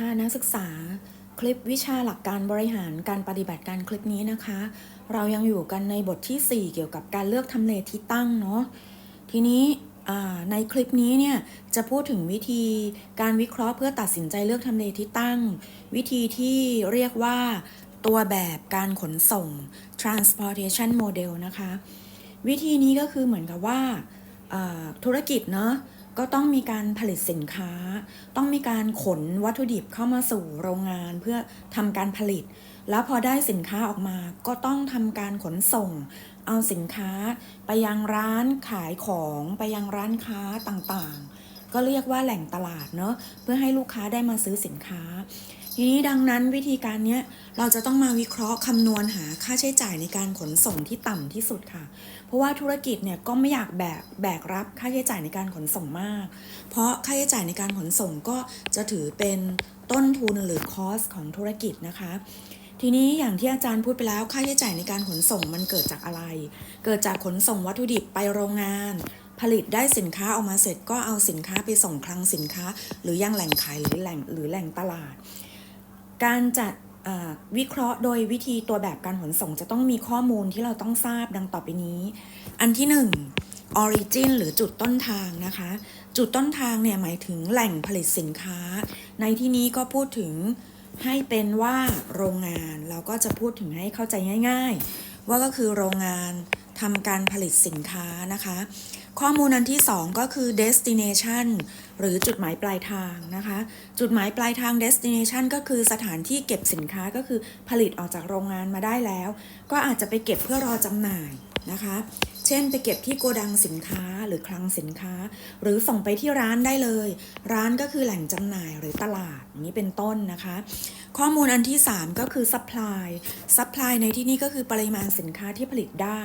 ค่ะนักศึกษาคลิปวิชาหลักการบริหารการปฏิบัติการคลิปนี้นะคะ เรายังอยู่กันในบทที่ 4 เกี่ยวกับการเลือกทำเลที่ตั้งเนาะทีนี้ในคลิปนี้เนี่ยจะพูดถึงวิธีการวิเคราะห์เพื่อตัดสินใจเลือกทำเลที่ตั้ง วิธีที่เรียกว่าตัวแบบการขนส่ง transportation model นะคะ วิธีนี้ก็คือเหมือนกับว่าธุรกิจเนาะ ก็ต้องมีการผลิตสินค้า ต้องมีการขนวัตถุดิบเข้ามาสู่โรงงานเพื่อทำการผลิต แล้วพอได้สินค้าออกมา ก็ต้องทำการขนส่ง เอาสินค้าไปยังร้านขายของไปยังร้านค้าต่างๆ ก็เรียกว่าแหล่งตลาดเนาะเพื่อให้ลูกค้าได้มาซื้อสินค้า ทีนี้ดังนั้นวิธีการนี้เราจะต้องมาวิเคราะห์คำนวณหาค่าใช้จ่ายในการขนส่งที่ต่ำที่สุดค่ะ เพราะว่าธุรกิจเนี่ยก็ไม่อยากแบกแบกรับค่าใช้จ่ายในการขนส่งมาก เพราะค่าใช้จ่ายในการขนส่งก็จะถือเป็นต้นทุนหรือคอสของธุรกิจนะคะ ทีนี้อย่างที่อาจารย์พูดไปแล้วค่าใช้จ่ายในการขนส่งมันเกิดจากอะไร เกิดจากขนส่งวัตถุดิบไปโรงงานผลิตได้สินค้าออกมาเสร็จก็เอาสินค้าไปส่งคลังสินค้า หรือยังแหล่งขายหรือแหล่งหรือแหล่งตลาด การจัด วิเคราะห์โดยวิธีตัวแบบการขนส่งจะต้องมีข้อมูลที่เราต้องทราบดังต่อไปนี้ อันที่หนึ่ง origin หรือจุดต้นทางนะคะ จุดต้นทางเนี่ยหมายถึงแหล่งผลิตสินค้า ในที่นี้ก็พูดถึงให้เป็นว่าโรงงานเราก็จะพูดถึงให้เข้าใจง่าย ๆ ว่าก็คือโรงงานทำการผลิตสินค้านะคะ ข้อมูลอันที่ 2 ก็คือ destination หรือจุดหมายปลายทางนะคะ จุดหมายปลายทาง destination ก็คือสถานที่เก็บสินค้าก็คือผลิตออกจากโรงงานมาได้แล้ว ก็อาจจะไปเก็บเพื่อรอจำหน่ายนะคะ เช่นไปเก็บที่โกดังสินค้าหรือคลังสินค้า หรือส่งไปที่ร้านได้เลย ร้านก็คือแหล่งจำหน่ายหรือตลาดอย่างนี้เป็นต้นนะคะ ข้อมูลอันที่ 3 ก็คือ supply supply ในที่นี้ก็คือปริมาณสินค้าที่ผลิตได้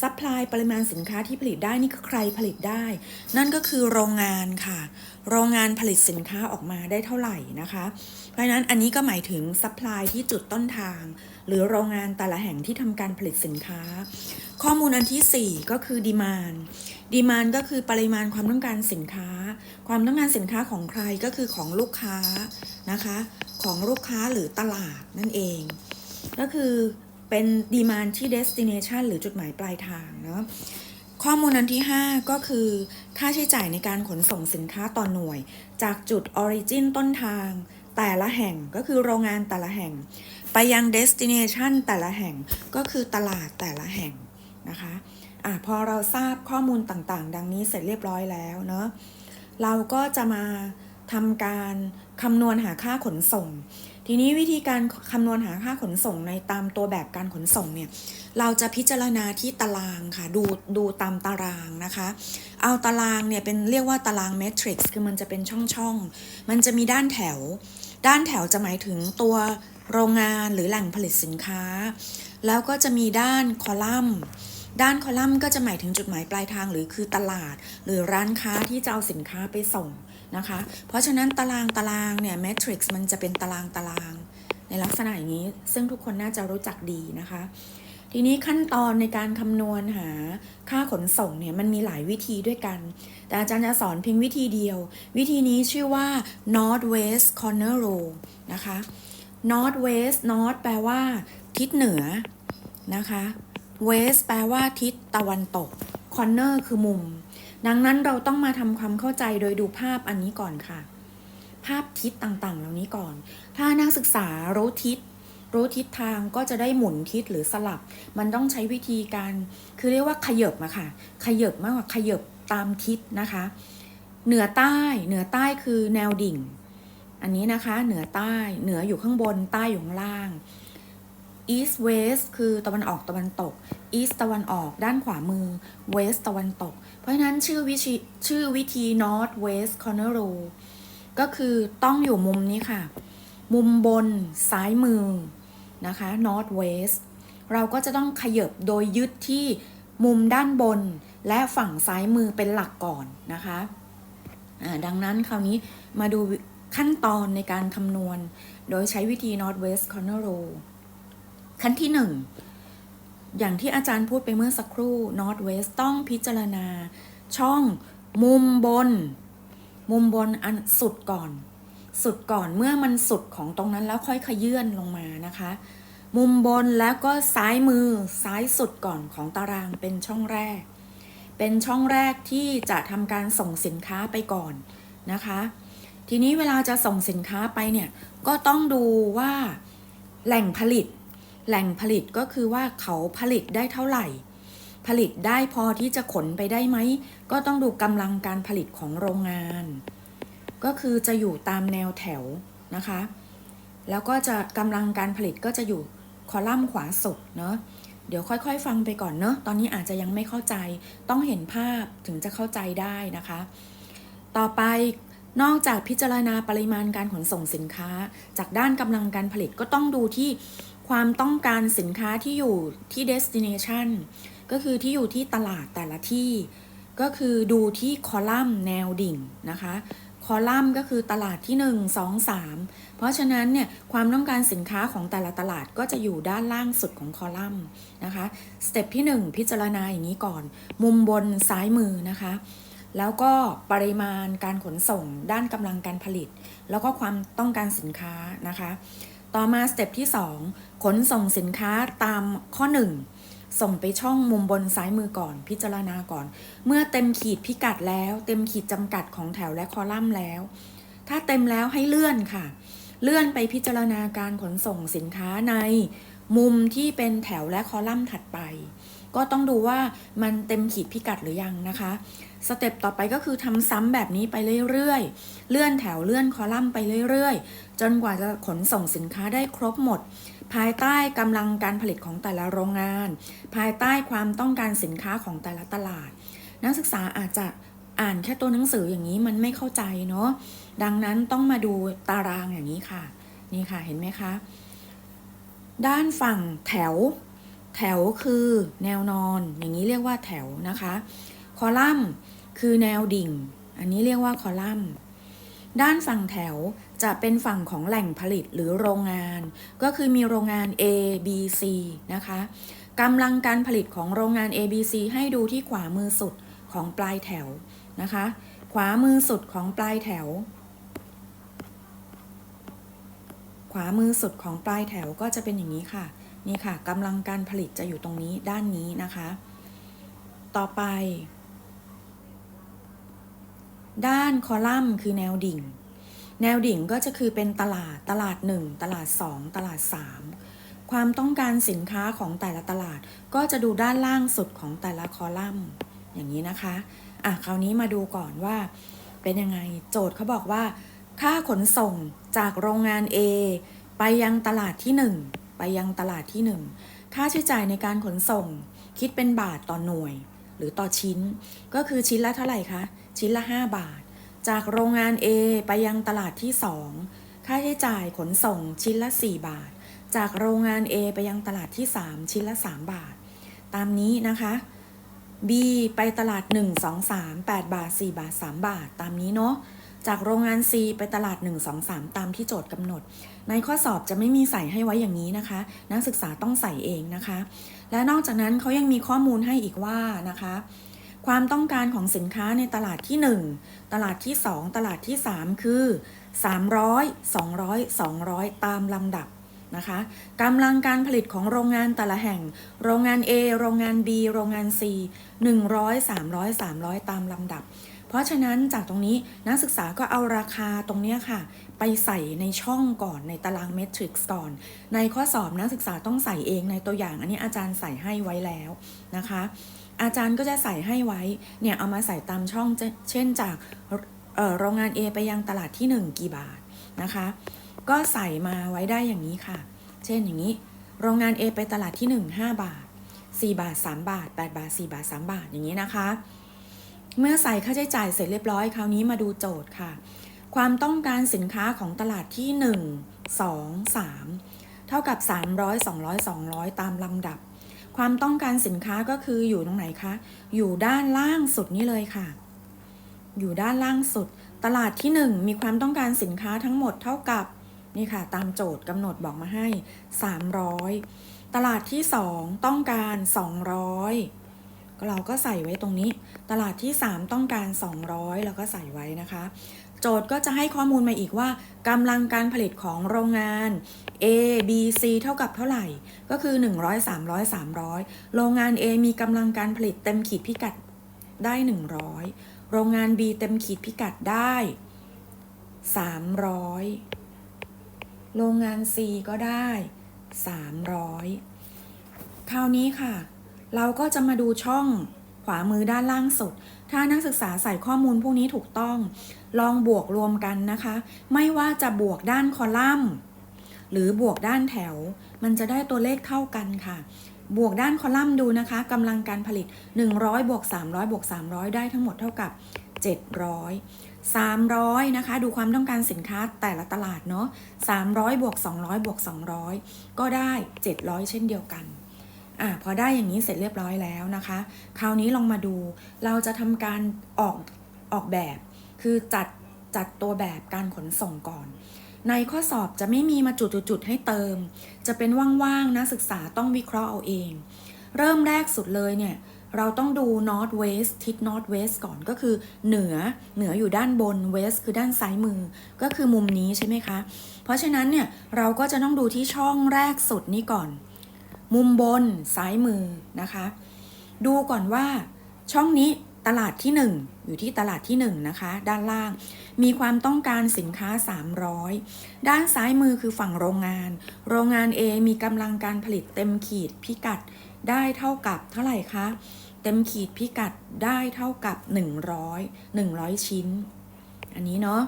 ซัพพลายปริมาณสินค้าที่ผลิตได้นี่คือใครผลิตได้ นั่นก็คือโรงงานค่ะ โรงงานผลิตสินค้าออกมาได้เท่าไหร่นะคะ เพราะนั้นอันนี้ก็หมายถึงซัพพลายที่จุดต้นทาง หรือโรงงานแต่ละแห่งที่ทำการผลิตสินค้า ข้อมูลอันที่ 4 ก็คือดีมานดีมานก็คือปริมาณความต้องการสินค้า ความต้องการสินค้าของใครก็คือของลูกค้านะคะ ของลูกค้าหรือตลาดนั่นเอง ก็คือ เป็นดีมานที่ destination หรือจุดหมายปลายทางเนาะข้อมูลอันที่ 5 ก็คือ ค่าใช้จ่ายในการขนส่งสินค้าต่อหน่วย จากจุด origin ต้นทาง แต่ละแห่งก็คือโรงงานแต่ละแห่ง ไปยัง destination แต่ละแห่งก็คือตลาดแต่ละแห่งนะคะอะพอเราทราบข้อมูลต่างๆ ดังนี้เสร็จเรียบร้อยแล้วเนาะเราก็จะมาทำการคำนวณหาค่าขนส่ง ทีนี้วิธีการคำนวณหาค่าขนส่งในตามตัวแบบการขนส่งเนี่ย เราจะพิจารณาที่ตารางค่ะ ดูดูตามตารางนะคะ เอาตารางเนี่ยเป็นเรียกว่าตารางเมทริกซ์คือมันจะเป็นช่องๆ มันจะมีด้านแถว ด้านแถวจะหมายถึงตัวโรงงานหรือแหล่งผลิตสินค้า แล้วก็จะมีด้านคอลัมน์ด้านคอลัมน์ก็จะหมายถึงจุดหมายปลายทางหรือคือตลาด หรือร้านค้าที่จะเอาสินค้าไปส่ง นะคะ เพราะฉะนั้นตารางตารางเนี่ยแมทริกซ์มันจะเป็นตารางตาราง ในลักษณะอย่างนี้ ซึ่งทุกคนน่าจะรู้จักดีนะคะ ทีนี้ขั้นตอนในการคำนวณหาค่าขนส่งเนี่ยมันมีหลายวิธีด้วยกัน แต่อาจารย์จะสอนเพียงวิธีเดียว วิธีนี้ชื่อว่า north west corner rule นะคะ north west north แปลว่า ทิศเหนือนะคะ west แปลว่าทิศตะวันตก corner คือมุม ดังนั้นเราต้องมาทำความเข้าใจโดยดูภาพอันนี้ก่อนค่ะ ภาพทิศต่างๆ เหล่านี้ก่อน ถ้านักศึกษารู้ทิศรู้ทิศทางก็จะได้หมุนทิศหรือสลับ มันต้องใช้วิธีการ คือเรียกว่าขยบอะค่ะ ขยบมากกว่าขยบตามทิศนะคะ เหนือใต้ เหนือใต้คือแนวดิ่ง อันนี้นะคะ เหนือใต้ เหนืออยู่ข้างบน ใต้อยู่ข้างล่าง east west คือตะวันออกตะวันตก east ตะวันออกด้านขวามือ west ตะวันตก เพราะฉะนั้นชื่อวิธีชื่อวิธี north west corner rule ก็คือต้องอยู่มุมนี้ค่ะ มุมบนซ้ายมือนะคะ north west เราก็จะต้องขยบโดยยึดที่มุมด้านบนและฝั่งซ้ายมือเป็นหลักก่อนนะคะดังนั้นคราวนี้มาดูขั้นตอนในการคำนวณ โดยใช้วิธี north west corner rule ขั้นที่หนึ่งอย่างที่อาจารย์พูดไปเมื่อสักครู่ north west ต้องพิจารณา ช่องมุมบน มุมบนอันสุดก่อน สุดก่อนเมื่อมันสุดของตรงนั้นแล้วค่อยขยื่นลงมานะคะ มุมบนแล้วก็ซ้ายมือซ้ายสุดก่อนของตารางเป็นช่องแรก เป็นช่องแรกที่จะทำการส่งสินค้าไปก่อนนะคะ ทีนี้เวลาจะส่งสินค้าไปเนี่ยก็ต้องดูว่าแหล่งผลิต แหล่งผลิตก็คือว่าเขาผลิตได้เท่าไหร่ ผลิตได้พอที่จะขนไปได้ไหม ก็ต้องดูกำลังการผลิตของโรงงาน ก็คือจะอยู่ตามแนวแถวนะคะ แล้วก็จะกำลังการผลิตก็จะอยู่คอลัมน์ขวาสุดเนาะเดี๋ยวค่อยๆ ฟังไปก่อนเนาะตอนนี้อาจจะยังไม่เข้าใจ ต้องเห็นภาพถึงจะเข้าใจได้นะคะ ต่อไปนอกจากพิจารณาปริมาณการขนส่งสินค้า จากด้านกำลังการผลิตก็ต้องดูที่ ความต้องการสินค้าที่อยู่ที่ destination ก็คือที่อยู่ที่ตลาดแต่ละที่ ก็คือดูที่คอลัมน์แนวดิ่งนะคะ คอลัมน์ก็คือตลาดที่ 1 2 3 เพราะฉะนั้นเนี่ยความต้องการสินค้าของแต่ละตลาดก็จะอยู่ด้านล่างสุดของคอลัมน์นะคะสเต็ปที่ 1 พิจารณาอย่างนี้ก่อน มุมบนซ้ายมือนะคะแล้วก็ปริมาณการขนส่งด้านกำลังการผลิต แล้วก็ความต้องการสินค้านะคะ ต่อมาสเต็ปที่ 2 ขนส่งสินค้าตามข้อ 1 ส่งไปช่องมุมบนซ้ายมือก่อน พิจารณาก่อน เมื่อเต็มขีดพิกัดแล้ว เต็มขีดจำกัดของแถวและคอลัมน์แล้ว ถ้าเต็มแล้วให้เลื่อนค่ะ เลื่อนไปพิจารณาการขนส่งสินค้าในมุมที่เป็นแถวและคอลัมน์ถัดไป ก็ต้องดูว่ามันเต็มขีดพิกัดหรือยังนะคะสเต็ปต่อไปก็คือทำซ้ำแบบนี้ไปเรื่อยๆ เลื่อนแถวเลื่อนคอลัมน์ไปเรื่อยๆ จนกว่าจะขนส่งสินค้าได้ครบหมด ภายใต้กำลังการผลิตของแต่ละโรงงาน ภายใต้ความต้องการสินค้าของแต่ละตลาด นักศึกษาอาจจะอ่านแค่ตัวหนังสืออย่างนี้มันไม่เข้าใจเนาะ ดังนั้นต้องมาดูตารางอย่างนี้ค่ะ นี่ค่ะเห็นไหมคะ ด้านฝั่งแถว แถวคือแนวนอน อย่างนี้เรียกว่าแถวนะคะ คอลัมน์ คือแนวดิ่ง อันนี้เรียกว่าคอลัมน์ด้านฝั่งแถวจะเป็นฝั่งของแหล่งผลิตหรือโรงงาน ก็คือมีโรงงาน A B C นะคะกำลังการผลิตของโรงงาน A B C ให้ดูที่ขวามือสุดของปลายแถวนะคะ ขวามือสุดของปลายแถว ขวามือสุดของปลายแถวก็จะเป็นอย่างนี้ค่ะ นี่ค่ะกำลังการผลิตจะอยู่ตรงนี้ด้านนี้นะคะ ต่อไป ด้านคอลัมน์คือแนวดิ่ง แนวดิ่งก็จะคือเป็นตลาดตลาด 1 ตลาด 2 ตลาด 3 ความต้องการสินค้าของแต่ละตลาด ก็จะดูด้านล่างสุดของแต่ละคอลัมน์ อย่างนี้นะคะอะคราวนี้มาดูก่อนว่าเป็นยังไงโจทย์เขาบอกว่า ค่าขนส่งจากโรงงาน A ไปยังตลาดที่ 1 ไปยังตลาดที่ 1 ค่าใช้จ่ายในการขนส่ง คิดเป็นบาทต่อหน่วย หรือต่อชิ้น ก็คือชิ้นละเท่าไหร่คะ ชิ้นละ 5 บาท จากโรงงาน A ไปยังตลาดที่ 2 ค่าใช้จ่ายขนส่งชิ้นละ 4 บาท จากโรงงาน A ไปยังตลาดที่ 3 ชิ้นละ 3 บาท ตามนี้นะคะ B ไปตลาด 1 2 3 8 บาท 4 บาท 3 บาท ตามนี้เนาะจากโรงงาน C ไปตลาด 1 2 3 ตามที่โจทย์กำหนด ในข้อสอบจะไม่มีใส่ให้ไว้อย่างนี้นะคะ นักศึกษาต้องใส่เองนะคะ และนอกจากนั้นเขายังมีข้อมูลให้อีกว่านะคะ ความต้องการของสินค้าในตลาดที่ 1 ตลาดที่ 2 ตลาดที่ 3 คือ 300 200 200 ตามลำดับนะคะกำลังการผลิตของโรงงานแต่ละแห่ง โรงงาน A โรงงาน B โรงงาน C 100 300 300 ตามลำดับ เพราะฉะนั้นจากตรงนี้นักศึกษาก็เอาราคาตรงนี้ค่ะ ไปใส่ในช่องก่อนในตารางเมทริกซ์ก่อน ในข้อสอบนักศึกษาต้องใส่เองในตัวอย่าง อันนี้อาจารย์ใส่ให้ไว้แล้วนะคะ อาจารย์ก็จะใส่ให้ไว้ เนี่ยเอามาใส่ตามช่องเช่นจากโรงงาน A ไปยังตลาดที่ 1 กี่บาทนะคะ ก็ใส่มาไว้ได้อย่างนี้ค่ะ เช่นอย่างนี้ โรงงาน A ไปตลาดที่ 1 5 บาท 4 บาท 3 บาท 8 บาท 4 บาท 3 บาทอย่างนี้นะคะ เมื่อใส่ค่าใช้จ่ายเสร็จเรียบร้อยคราวนี้มาดูโจทย์ค่ะ ความต้องการสินค้าของตลาดที่ 1 2 3 เท่ากับ 300 200 200 ตามลำดับ ความต้องการสินค้าก็คืออยู่ตรงไหนคะ อยู่ด้านล่างสุดนี่เลยค่ะ อยู่ด้านล่างสุด ตลาดที่ 1 มีความต้องการสินค้าทั้งหมดเท่ากับนี่ค่ะ ตามโจทย์กำหนดบอกมาให้ 300 ตลาดที่ 2 ต้องการ 200 เราก็ใส่ไว้ตรงนี้ ตลาดที่ 3 ต้องการ 200แล้วก็ใส่ไว้นะคะ โจทย์ก็จะให้ข้อมูลมาอีกว่ากำลังการผลิตของโรงงาน A B C เท่ากับเท่าไหร่ ก็คือ 100 300 300 โรงงาน A มีกำลังการผลิตเต็มขีดพิกัดได้ 100 โรงงาน B เต็มขีดพิกัดได้ 300 โรงงาน C ก็ได้ 300 คราวนี้ค่ะ เราก็จะมาดูช่องขวามือด้านล่างสุด ถ้านักศึกษาใส่ข้อมูลพวกนี้ถูกต้อง ลองบวกรวมกันนะคะ ไม่ว่าจะบวกด้านคอลัมน์ หรือบวกด้านแถว มันจะได้ตัวเลขเท่ากันค่ะ บวกด้านคอลัมน์ดูนะคะกำลังการผลิต 100บวก300บวก300 ได้ทั้งหมดเท่ากับ 700 300 นะคะ ดูความต้องการสินค้าแต่ละตลาดเนาะ300บวก200บวก200 ก็ได้ 700 เช่นเดียวกันอะพอได้อย่างนี้เสร็จเรียบร้อยแล้วนะคะ คราวนี้ลองมาดูเราจะทำการออกออกแบบ คือจัดจัดตัวแบบการขนส่งก่อน ในข้อสอบจะไม่มีมาจุดๆให้เติม จะเป็นว่างๆนะศึกษาต้องวิเคราะห์เอาเอง เริ่มแรกสุดเลยเนี่ยเราต้องดู north west ทิศ north west ก่อนก็คือเหนือเหนืออยู่ด้านบน west คือด้านซ้ายมือ ก็คือมุมนี้ใช่ไหมคะ เพราะฉะนั้นเนี่ยเราก็จะต้องดูที่ช่องแรกสุดนี้ก่อน มุมบนซ้ายมือนะคะ ดูก่อนว่าช่องนี้ ตลาดที่ 1 อยู่ที่ตลาดที่ 1 นะคะ ด้านล่าง มีความต้องการสินค้า 300 ด้านซ้ายมือคือฝั่งโรงงาน โรงงาน A มีกำลังการผลิตเต็มขีดพิกัดได้เท่ากับเท่าไหร่คะ เต็มขีดพิกัดได้เท่ากับ 100 100 ชิ้น อันนี้เนาะ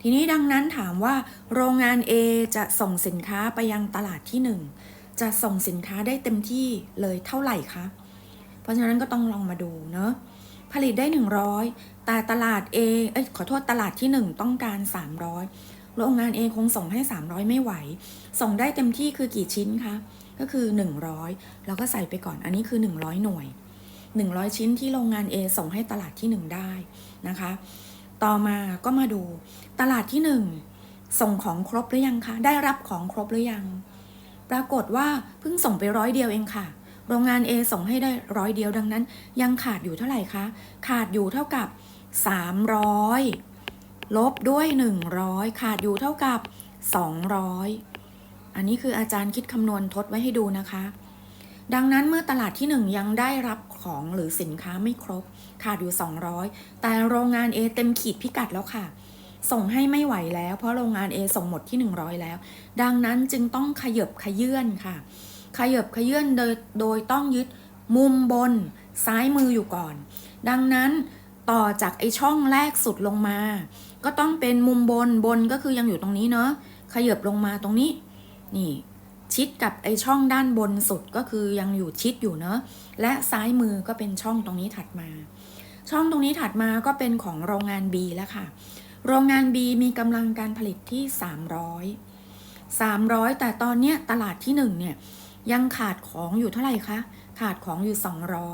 ทีนี้ดังนั้นถามว่า โรงงาน A จะส่งสินค้าไปยังตลาดที่ 1 จะส่งสินค้าได้เต็มที่เลยเท่าไหร่คะ เพราะฉะนั้นก็ต้องลองมาดูเนาะ ผลิตได้ 100 แต่ตลาด A เอ้ยขอโทษตลาดที่ 1 ต้องการ 300 โรงงาน A คงส่งให้ 300 ไม่ไหว ส่งได้เต็มที่คือกี่ชิ้นคะ ก็คือ 100 เราก็ใส่ไปก่อนอันนี้คือ 100 หน่วย 100 ชิ้นที่โรงงาน A ส่งให้ตลาดที่ 1 ได้นะคะ ต่อมาก็มาดูตลาดที่ 1 ส่งของครบหรือยังคะ ได้รับของครบหรือยัง ปรากฏว่าเพิ่งส่งไปร้อยเดียวเองค่ะ โรงงาน A ส่งให้ได้ร้อยเดียวดังนั้น ยังขาดอยู่เท่าไหร่คะ ขาดอยู่เท่ากับ 300 ลบด้วย 100 ขาดอยู่เท่ากับ 200 อันนี้คืออาจารย์คิดคำนวณทดไว้ให้ดูนะคะ ดังนั้นเมื่อตลาดที่ 1 ยังได้รับของหรือสินค้าไม่ครบ ขาดอยู่ 200 แต่โรงงาน A เต็มขีดพิกัดแล้วค่ะส่งให้ไม่ไหวแล้วเพราะโรงงาน A ส่งหมดที่ 100 แล้ว ดังนั้นจึงต้องขยบขยื่นค่ะ ขยบขยื่นโดยโดยต้องยึดมุมบนซ้ายมืออยู่ก่อน ดังนั้นต่อจากไอช่องแรกสุดลงมา ก็ต้องเป็นมุมบนบนก็คือยังอยู่ตรงนี้เนาะขยบลงมาตรงนี้ นี่ ชิดกับไอช่องด้านบนสุดก็คือยังอยู่ชิดอยู่เนาะและซ้ายมือก็เป็นช่องตรงนี้ถัดมา ช่องตรงนี้ถัดมาก็เป็นของโรงงาน B แล้วค่ะ โรงงาน B มีกำลังการผลิตที่ 300 300 แต่ตอนเนี้ยตลาดที่1เนี่ย ยังขาดของอยู่เท่าไหร่คะ ขาดของอยู่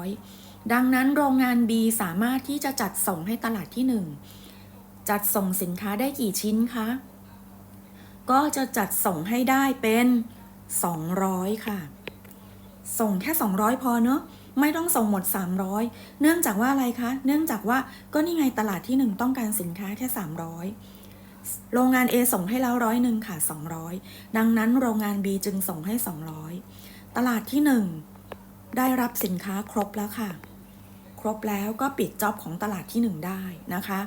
200 ดังนั้นโรงงาน B สามารถที่จะจัดส่งให้ตลาดที่ 1 จัดส่งสินค้าได้กี่ชิ้นคะ ก็จะจัดส่งให้ได้เป็น 200 ค่ะ ส่งแค่ 200 พอเนอะไม่ต้องส่งหมด 300 เนื่องจากว่าอะไรคะ เนื่องจากว่าก็นี่ไงตลาดที่ 1 ต้องการสินค้าแค่ 300 โรงงาน A ส่งให้แล้วร้อยหนึ่งค่ะ 200 ดังนั้นโรงงาน B จึงส่งให้ 200 ตลาดที่ 1 ได้รับสินค้าครบแล้วค่ะ ครบแล้วก็ปิดจ็อบของตลาดที่ 1 ได้นะคะ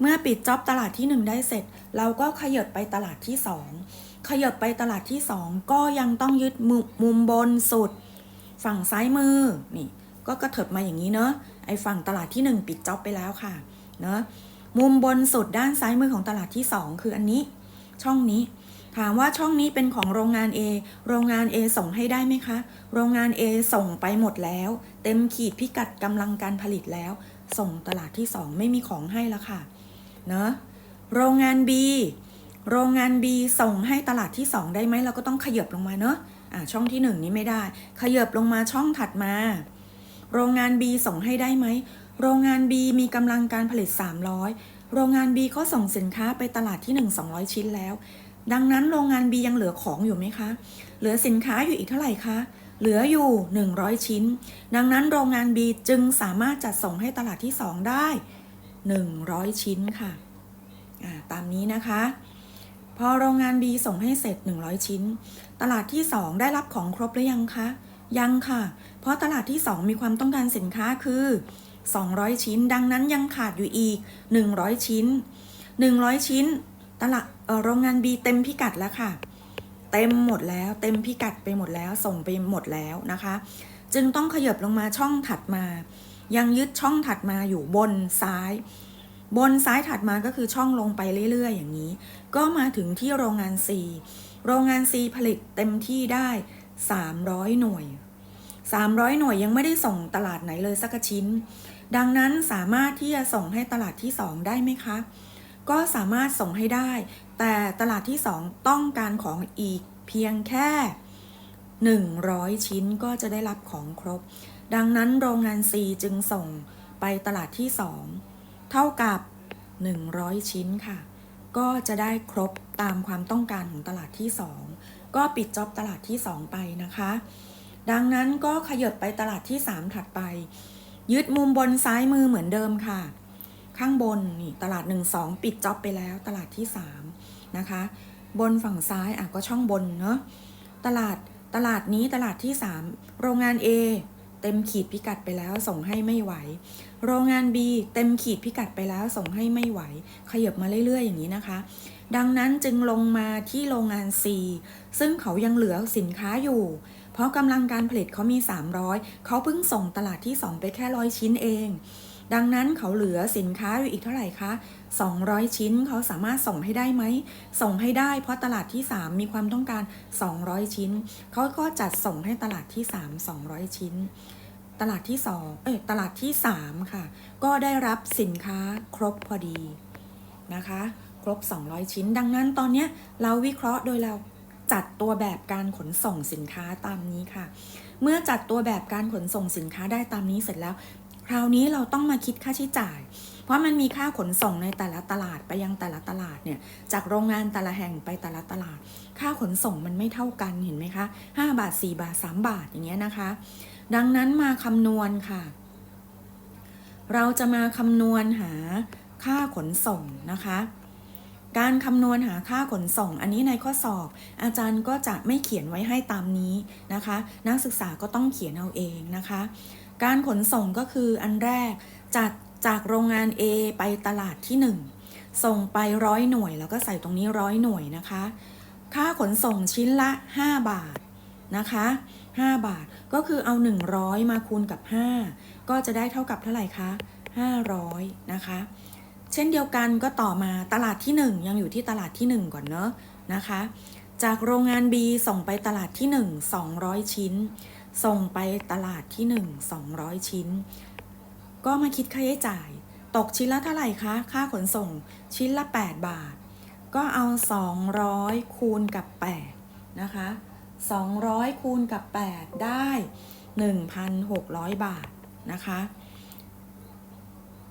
เมื่อปิดจ็อบตลาดที่ 1 ได้เสร็จ เราก็ขยับไปตลาดที่ 2 ขยับไปตลาดที่ 2 ก็ยังต้องยึดมุมมุมบนสุด ฝั่งซ้ายมือนี่ก็กระเถิบมาอย่างนี้เนอะไอฝั่งตลาดที่ 1 ปิดจ็อบไปแล้วค่ะเนอะ มุมบนสุดด้านซ้ายมือของตลาดที่ 2 คืออันนี้ ช่องนี้ ถามว่าช่องนี้เป็นของโรงงาน A โรงงาน A ส่งให้ได้ไหมคะ โรงงาน A ส่งไปหมดแล้ว เต็มขีดพิกัดกำลังการผลิตแล้ว ส่งตลาดที่ 2 ไม่มีของให้แล้วค่ะเนะโรงงาน B โรงงาน B ส่งให้ตลาดที่ 2 ได้ไหมเราก็ต้องขยับลงมาเนอะอ่าช่องที่ 1 นี้ไม่ได้ ขยับลงมาช่องถัดมา โรงงาน B ส่งให้ได้ไหม โรงงาน B มีกำลังการผลิต 300 โรงงาน B ก็ส่งสินค้าไปตลาดที่ 1 200 ชิ้นแล้ว ดังนั้นโรงงาน B ยังเหลือของอยู่ไหมคะ เหลือสินค้าอยู่อีกเท่าไหร่คะ เหลืออยู่ 100 ชิ้น ดังนั้นโรงงาน B จึงสามารถจัดส่งให้ตลาดที่ 2 ได้ 100 ชิ้นค่ะ ตามนี้นะคะ พอโรงงาน B ส่งให้เสร็จ 100 ชิ้น ตลาดที่ 2 ได้รับของครบหรือยังคะ ยังค่ะ เพราะตลาดที่ 2 มีความต้องการสินค้าคือ 200 ชิ้น ดังนั้นยังขาดอยู่อีก 100 ชิ้น 100 ชิ้น ตลาดโรงงาน B เต็มพิกัดแล้วค่ะ เต็มหมดแล้ว เต็มพิกัดไปหมดแล้ว ส่งไปหมดแล้วนะคะ จึงต้องขยับลงมาช่องถัดมา ยังยึดช่องถัดมาอยู่บนซ้าย บนซ้ายถัดมาก็คือช่องลงไปเรื่อยๆ อย่างนี้ ก็มาถึงที่โรงงาน C โรงงาน C ผลิตเต็มที่ได้ 300 หน่วย 300 หน่วยยังไม่ได้ส่งตลาดไหนเลยสักชิ้น ดังนั้นสามารถที่จะส่งให้ตลาดที่ 2 ได้ไหมคะ ก็สามารถส่งให้ได้ แต่ตลาดที่ 2 ต้องการของอีกเพียงแค่ 100 ชิ้นก็จะได้รับของครบ ดังนั้นโรงงาน C จึงส่งไปตลาดที่ 2 เท่ากับ 100 ชิ้นค่ะ ก็จะได้ครบตามความต้องการของตลาดที่ 2 ก็ปิดจ็อบตลาดที่ 2 ไปนะคะ ดังนั้นก็ขยับไปตลาดที่ 3 ถัดไป ยึดมุมบนซ้ายมือเหมือนเดิมค่ะ ข้างบนนี่ตลาด 1 2 ปิดจ็อบไปแล้ว ตลาดที่ 3 นะคะ บนฝั่งซ้ายอะก็ช่องบนเนาะตลาดตลาดนี้ตลาดที่ 3 โรงงาน A เต็มขีดพิกัดไปแล้วส่งให้ไม่ไหว โรงงาน B เต็มขีดพิกัดไปแล้วส่งให้ไม่ไหว ขยับมาเรื่อยๆ อย่างนี้นะคะ ดังนั้นจึงลงมาที่โรงงาน C ซึ่งเขายังเหลือสินค้าอยู่ เพราะกำลังการผลิตเขามี 300 เขาเพิ่งส่งตลาดที่ 2 ไปแค่ร้อยชิ้นเอง ดังนั้นเขาเหลือสินค้าอยู่อีกเท่าไหร่คะ 200 ชิ้นเขาสามารถส่งให้ได้ไหม ส่งให้ได้เพราะตลาดที่ 3 มีความต้องการ 200 ชิ้น เขาก็จัดส่งให้ตลาดที่ 3 200 ชิ้น ตลาดที่2เอ้ยตลาดที่ 3 ค่ะ ก็ได้รับสินค้าครบพอดีนะคะ ครบ 200 ชิ้น ดังนั้นตอนนี้เราวิเคราะห์โดยเรา จัดตัวแบบการขนส่งสินค้าตามนี้ค่ะ เมื่อจัดตัวแบบการขนส่งสินค้าได้ตามนี้เสร็จแล้ว คราวนี้เราต้องมาคิดค่าใช้จ่าย เพราะมันมีค่าขนส่งในแต่ละตลาดไปยังแต่ละตลาดเนี่ยจากโรงงานแต่ละแห่งไปแต่ละตลาด ค่าขนส่งมันไม่เท่ากันเห็นไหมคะ 5 บาท 4 บาท 3 บาทอย่างเงี้ยนะคะ ดังนั้นมาคำนวณค่ะ เราจะมาคำนวณหาค่าขนส่งนะคะ การคำนวณหาค่าขนส่ง อันนี้ในข้อสอบ อาจารย์ก็จะไม่เขียนไว้ให้ตามนี้นะคะ นักศึกษาก็ต้องเขียนเอาเองนะคะ การขนส่งก็คืออันแรกจากจากโรงงาน A ไปตลาดที่ 1 ส่งไปร้อยหน่วย แล้วก็ใส่ตรงนี้ร้อยหน่วยนะคะ ค่าขนส่งชิ้นละ 5 บาทนะคะ 5 บาทก็คือเอา 100 มาคูณกับ 5 ก็จะได้เท่ากับเท่าไหร่คะ500 นะคะ ช่นเดียวกันก็ต่อมาตลาดที่ 1 ยังอยู่ที่ตลาดที่ 1 ก่อนเนอะนะคะ จากโรงงาน B ส่งไปตลาดที่ 1 200 ชิ้น ส่งไปตลาดที่ 1 200 ชิ้น ก็มาคิดค่าใช้จ่าย ตกชิ้นละเท่าไหร่คะค่าขนส่งชิ้นละ 8 บาท ก็เอา 200 คูณกับ 8 นะคะ 200 คูณกับ 8 ได้ 1,600 บาทนะคะ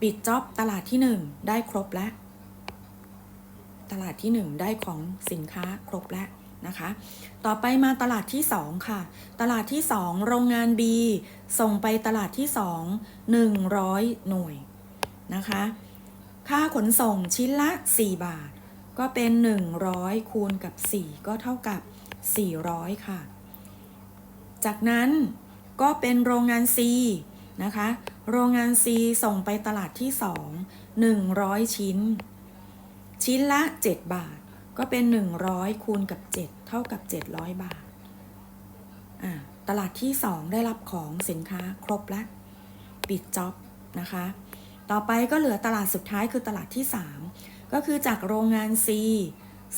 ปิดจ็อบตลาดที่1ได้ครบแล้ว ตลาดที่1ได้ของสินค้าครบแล้วนะคะ ต่อไปมาตลาดที่2ค่ะ ตลาดที่2โรงงาน B ส่งไปตลาดที่2 100หน่วยนะคะ ค่าขนส่งชิ้นละ 4 บาท ก็เป็น 100 คูณกับ 4 ก็เท่ากับ 400 ค่ะ จากนั้นก็เป็นโรงงาน C นะคะ โรงงาน C ส่งไปตลาดที่ 2 100 ชิ้น ชิ้นละ 7 บาท ก็เป็น 100 คูณกับ 7 เท่ากับ 700 บาทอ่าตลาดที่ 2 ได้รับของสินค้าครบแล้วปิดจ็อบนะคะ ต่อไปก็เหลือตลาดสุดท้ายคือตลาดที่ 3 ก็คือจากโรงงาน C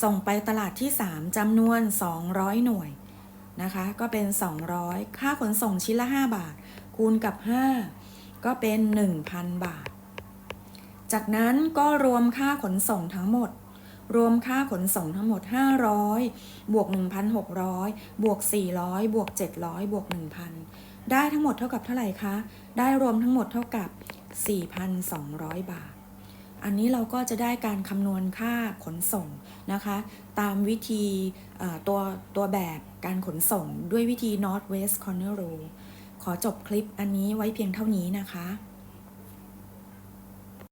ส่งไปตลาดที่ 3จำนวน 200 หน่วยนะคะ ก็เป็น 200 ค่าขนส่งชิ้นละ 5 บาท คูณกับ 5 ก็เป็น 1,000 บาท จากนั้นก็รวมค่าขนส่งทั้งหมด รวมค่าขนส่งทั้งหมด 500 บวก 1,600 บวก 400 บวก 700 บวก 1,000 ได้ทั้งหมดเท่ากับเท่าไหร่คะ ได้รวมทั้งหมดเท่ากับ 4,200 บาท อันนี้เราก็จะได้การคำนวณค่าขนส่งนะคะ ตามวิธีตัวตัวแบบการขนส่งด้วยวิธี North West Corner Rule ขอจบคลิปอันนี้ไว้เพียงเท่านี้นะคะ